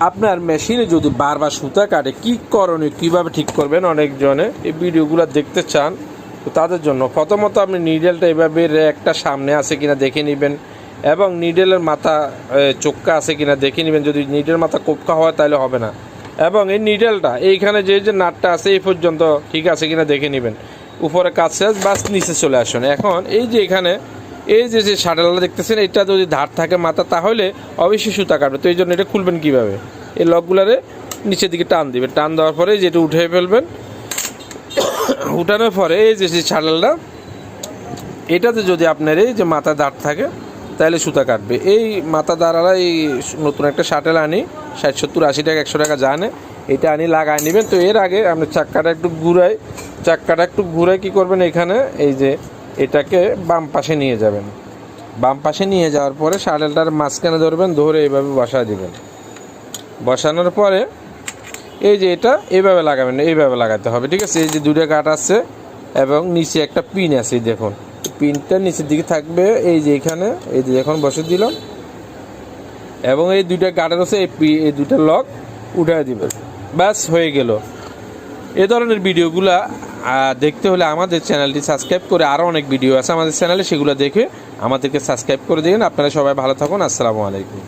আপনার মেশিনে যদি বারবার সুতা কাটে কি করণীয় কীভাবে ঠিক করবেন অনেকজনে? এই ভিডিওগুলো দেখতে চান তো তাদের জন্য। প্রথমত আপনি নিডেলটা এভাবে একটা সামনে আছে কিনা দেখে নেবেন এবং নিডেলের মাথা এ, চোক্কা আছে কিনা দেখে নেবেন। যদি নিডেল মাথা কোপকা হয় তাহলে হবে না। এবং এই নিডেলটা এইখানে যে যে নাটটা আছে এই পর্যন্ত ঠিক আছে কিনা দেখে নেবেন। উপরে কাজ শেষ বাস নিচে চলে আসুন। এখন এই যে এখানে এই যে যে শাটালটা দেখতেছেন, এটা যদি ধার থাকে মাথা, তাহলে অবশ্যই সুতা কাটবে। তো এই জন্য এটা খুলবেন কীভাবে? এই লকগুলারে নিচের দিকে টান দিবেন। টান দেওয়ার পরে যেটা উঠে ফেলবেন। উঠানোর পরে এই যে যে শাটালটা, এটাতে যদি আপনার এই যে মাথা দাঁড় থাকে, তাহলে সুতা কাটবে। এই মাথা দাঁড়ালা এই নতুন একটা শাটেল আনি, ষাট সত্তর, আশি টাকা, একশো টাকা জানে এটা আনি লাগাই নেবেন। তো এর আগে আপনি চাক্কাটা একটু ঘুরাই, চাক্কাটা একটু ঘুরাই কি করবেন এখানে? এই যে এটাকে বাম পাশে নিয়ে যাবেন। বাম পাশে নিয়ে যাওয়ার পরে শাটেলটার মাঝখানে ধরবেন, ধরে এইভাবে বসা দিবেন। বসানোর পরে এই যে এটা এইভাবে লাগাবেন, এইভাবে লাগাতে হবে, ঠিক আছে? এই যে দুটো কাঠ আছে এবং নিচে একটা পিন আছে দেখুন। পিনটা নিচের দিকে থাকবে, এই যে এখানে, এই যে এখন বসে দিলাম। এবং এই দুইটা গার্ডের আছে, এই এই দুইটা লক উঠায় দিবেন। ব্যাস, হয়ে গেল। এ ধরনের ভিডিওগুলা দেখতে হলে আমাদের চ্যানেলটি সাবস্ক্রাইব করে আরও অনেক ভিডিও আছে আমাদের চ্যানেলে, সেগুলো দেখে আমাদেরকে সাবস্ক্রাইব করে দিন। আপনারা সবাই ভালো থাকুন। আসসালামু আলাইকুম।